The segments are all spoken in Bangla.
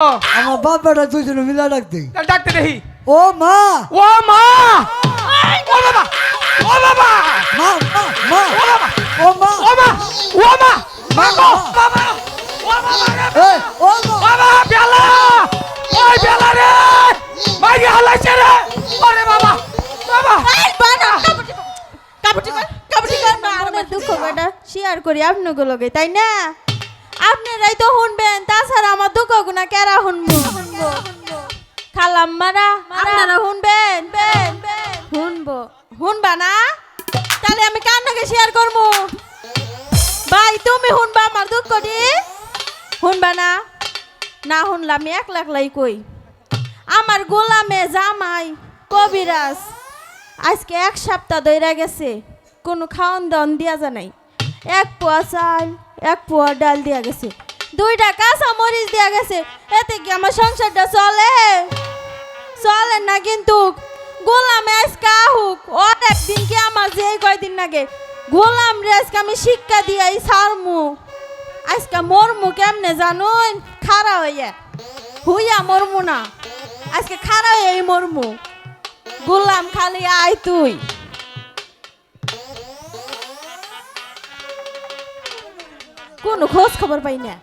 আমার বাপ বেটা দুইজনে মিলা ডাক দিই। ডাকতে দেখি। ও মা! ও মা! ও বাবা! ও বাবা! মা মা ও বাবা! ও মা! ও মা! ও মা মা! গো বাবা! ও বাবা! রে ও মা! বাবা বেলা! ওই বেলা রে! মাই হালাইছে রে! আরে বাবা! বাবা! আমার দুঃখ কটা শেয়ার করি আপনাকে লগে তাই না? আপনারাই তো শুনবেন তাছাড়া আমার দুঃখ গুণা কেরা শুনব খালাম মারা আপনারা শুনবেন বেন শুনব শুনবা না? তাহলে আমি কার নাকি শেয়ার করব? ভাই, তুমি শুনবা আমার দুঃখ দি? শুনবা না? না শুনলে এক লাখ লাই কই? আমার গোলামে জামাই কবিরাজ, আজকে এক সপ্তাহ ধরে গেছে, কোনো খাওয়ান দাওয়ান দিয়া জানাই এক পোয়া চাল, এক পোয়া ডাল দিয়া গেছে। দুইটা কাঁচা মরিচ দিয়া গেছে। এতে কি আমার সংসারটা চলে? চলে না কিন্তু গোলাম আজকে আহুক। ওর একদিন কি আমার যে কয়দিন নাগে গোলাম রে আজকে আমি শিক্ষা দিয়াই সারমু আজকে মরমু কেমনে জানুন খারা হইয়া। হুইয়া মরমু না। আজকে খারা হইয়াই মরমু। গোলাম খালি আয় তুই। কোনো খোঁজ খবর পাই না।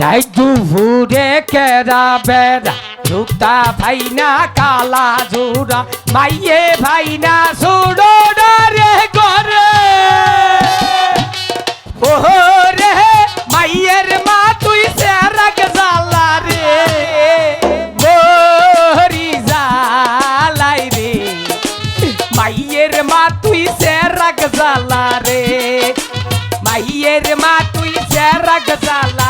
রাই দুপুরে কেরা বেড়া রুক্তা ভাইনা কালা জোড়া মাইয়ে ভাইনা সুড়ো রে করে ওহো রে মাইয়ের মা, তুই সেরাক জালা রে। মরি জালাই রে। মাইয়ের মা, তুই সেরাক জালা রে। মাইয়ের মা, তুই সেরাক জালা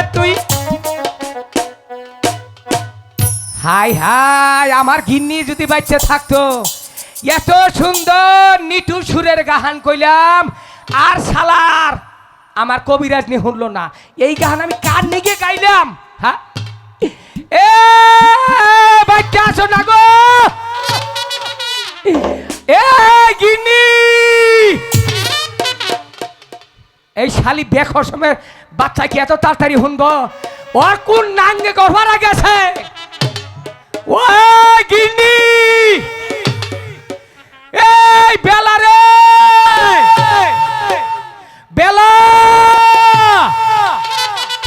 মা তুই? হাই হাই, আমার গিন্নি যদি বাচ্চা থাকতো, এত সুন্দর নিটু সুরের গাহান কইলাম, আর সালার আমার কবিরাজ নি শুনলো না। এই গাহান আমি কার নিগে গাইলাম? হ্যাঁ? এ না গো? এ, গিন্নি! এই শালি বেখর সময় বাচ্চা কি এত তাড়াতাড়ি শুনব? ওর কোন নাঙ্গে গর্ভারা গেছে ও গিন্নি! এই বেলা রে! বেলা!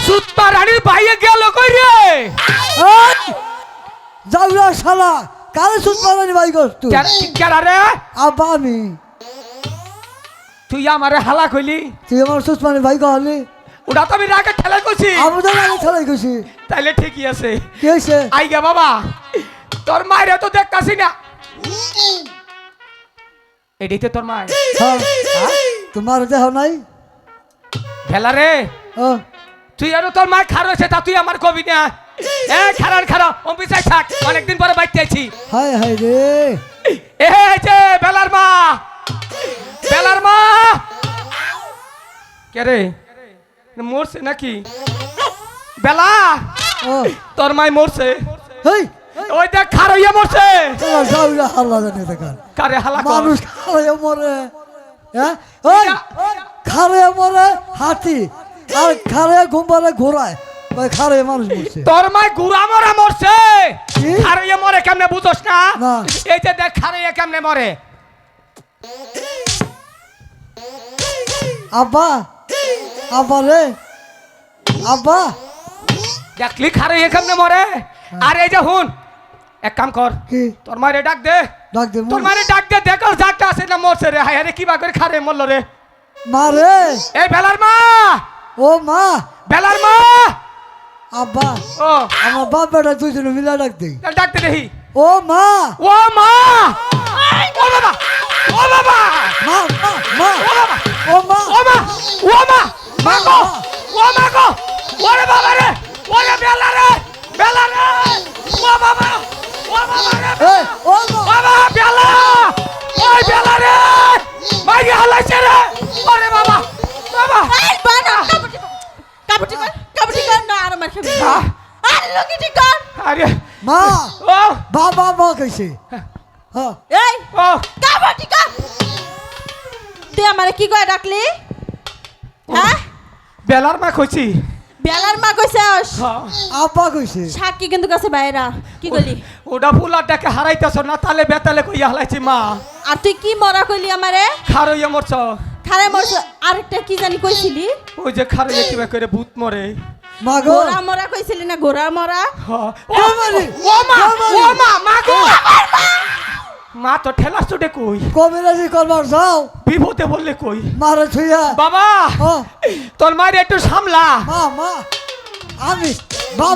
সুত্তা রানীর বাইরে গেল কই রে? যাওয়া শালা কালে সুদ পালানি ভাই কর তুই? কেডা রে? আব্বা আমি। তুই আমারে হালা কইলি? তুই আমার সুদ পানি ভাই কহলি ওটা তো আমি রাগে ঠেলা করছি আমি তো আগে খেলাই গেছি তাইলে ঠিকই আছে। কি হয়েছে আই গে বাবা তোর মায়ের তো দেখতাছি না। এডিতে তোর মায়ের। হ্যাঁ। তোমার দেহ নাই? ভেলা রে ও। তুই আর তোর মা খার হয়েছে তা তুই আমার কবি না। এ খারান খারা অম্বিসাই থাক অনেকদিন পরে বাইতে আছি হায় হায় রে। এ যে বেলার মা বেলার মা। কে রে? মরছে নাকি? বেলা তোর মাই মরছে। ওই দেখ খার হইয়া মরছে কারে। হালা। মানুষ খারে মরে। হ্যাঁ? ওই খারে মরে হাতি। আর খারে ঘুমারে ঘোরায় মানুষ মরছে। তোর মাই মরা মরছে। মরে কেমনে বুঝোস না। এই যে দেখ কেমনে মরে। আব্বা আব্বা রে। আব্বা। দেখলি খার কেমনে মরে? আর এই যে হুন এক কাম কর তোর মারে ডাক দে। ডাক দে তোর মারে ডাক দে দেখো যাকটা আছে না মরছে রে। হায় রে কিবা করে খারে মরল রে। মা রে। এই বেলার মা! ও মা। বেলার মা! আব্বা। ও। আমার বাপ বেটা দুইজনে মিলা ডাক দিই ডাকতে দেখি। ও মা। ও মা! আর লগিটি কর আরে মা! ও! বাবা মা কইছে। এই ও! কাবুটি কর তুই আমারে কি কয় ডাকলি? হ্যাঁ? বেলার মা কইছি। বেলার মা হ্যাঁ। আব্বা কইছে। সাক্ষী কিন্তু কাছে বাইরা। কি কইলি? ওটা ফুলাটাকে হারাইতেছ না তালে বেতালে কইয়া হালাইছি মা। আর তুই কি মরা কইলি আমারে? খারইয়া মরছ। খারে মরছ। আরেকটা কি জানি কইছিলি? ওই যে খারইয়া কিবা করে ভূত মরে। গোরা মরা কইছিলি না গোরা মরা। ও মা? ও মা মা গো মা। তো ঠেলা চুটে কই। কবিরাজি করবার যাও। বিপদে বললে কই। মারে ছুইয়া বাবা তোর মায়ের একটু সামলা। মা মা আমি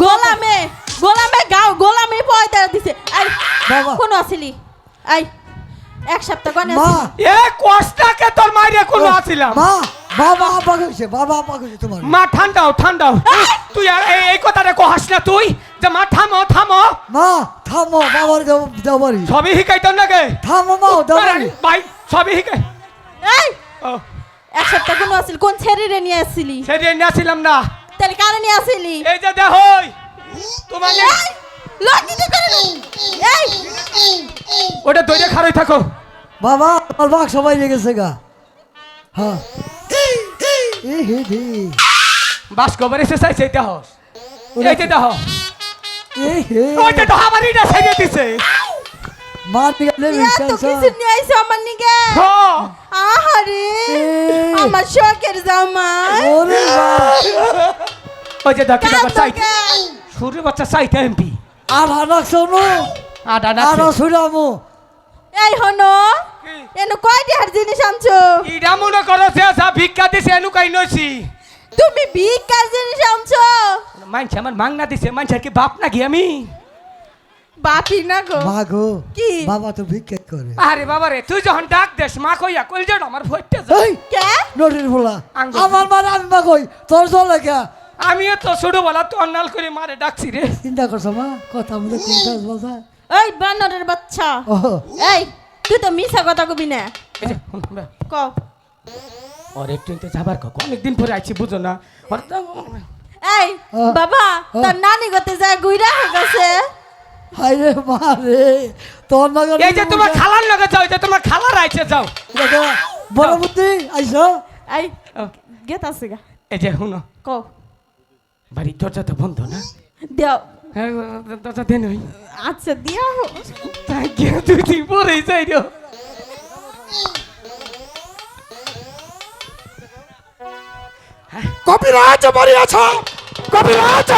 গোলামে গোলামে গাও গোলামে পয়দা দিছে। এই বাবা। কোন আসিলি? এই এক সপ্তাহ কোন আসিলি? এ কষ্টাকে তোর মায়ের কোনো আছিলাম মা বাবা আব্বা কইছে বাবা আব্বা কইছে তোমার। মা ঠান্ডাও ঠান্ডাও। তুই আর এই এই কথাটা কহাস না তুই। যে মা থামো থামো। মা থামো বাবার দেও- দেওয়ারি সবই শিকাইতো নাকি? থামো মা দেওয়ারি ভাই সবই শিকাই এই! এক সপ্তাহ কোন আসিলি কোন ছেড়ে নিয়ে আসিলি সেদিন নিয়েছিলাম না। তাহলে কারে নিয়ে আসিলি এই যে দেখই তোমার লজ্জিত করে। এই! ওটা দইরে খারই থাকো। বাবা আমার বাঘ সবাই লেগেছে গা। হ্যাঁ। এ হে দে বাস কভার এসে চাইছে এটা হস এইটা দেখ এ হে ওইটা তো আমার এটা ছেড়ে দিছে। মা নিয়ে এত কিছু নিয়ে আইছো আমার নিকে? হ্যাঁ আহারে আমার শখের জামাই। ওরে বাবা। ওই যে দেখি আবার চাইতে। শুরু বাচ্চা চাইতে এমপি। আর হানাক শোনো। আডা আর না এই হনো এনো কয়টি হার জিনিস আনছো? ইডা মনে করো সে যা ভিক্ষা দিছে এনু কাই নইছি? তুমি ভিক্ষার জিনিস আনছো? মানছে আমার মাংনা দিছে মানছে কি বাপ নাকি আমি? বাপি না গো। মা গো কি? বাবা তো ভিক্ষা করে। আরে বাবা রে তুই যখন ডাক দেস মা কইয়া কইল যে আমার ভইতে যা। এই কে? নটির বলা। আমার মানে আমি মা কই তোর চলে কে আমিও তো ছোট বলা তো অন্নাল করে মারে ডাকছি রে। চিন্তা করছ মা কথা মধ্যে চিন্তা বলতা? এই বানরের বাচ্চা। এই তুই তো মিছা কথা কবি না। হুন, ক? ওর একটু একটু যাবার কক অনেকদিন পরে আইছি বুঝো না। এই বাবা। তোর নানি গতে যায় গুইরা হয়ে গেছে। হাই রে মা রে তোর না এই যে তোমার খালার লগে যাও এই যে তোমার খালার আইছে যাও। বড় বুদ্ধি আইসো। এই গেত আছে গা। এই যে শুনো ক? বাড়ির দরজা তো বন্ধ না? দেও। দেন ওই আচ্ছা দিয়া হো তাই গিয়ে দুই দিন পরে যাই বাড়ি আছো কবিরাজ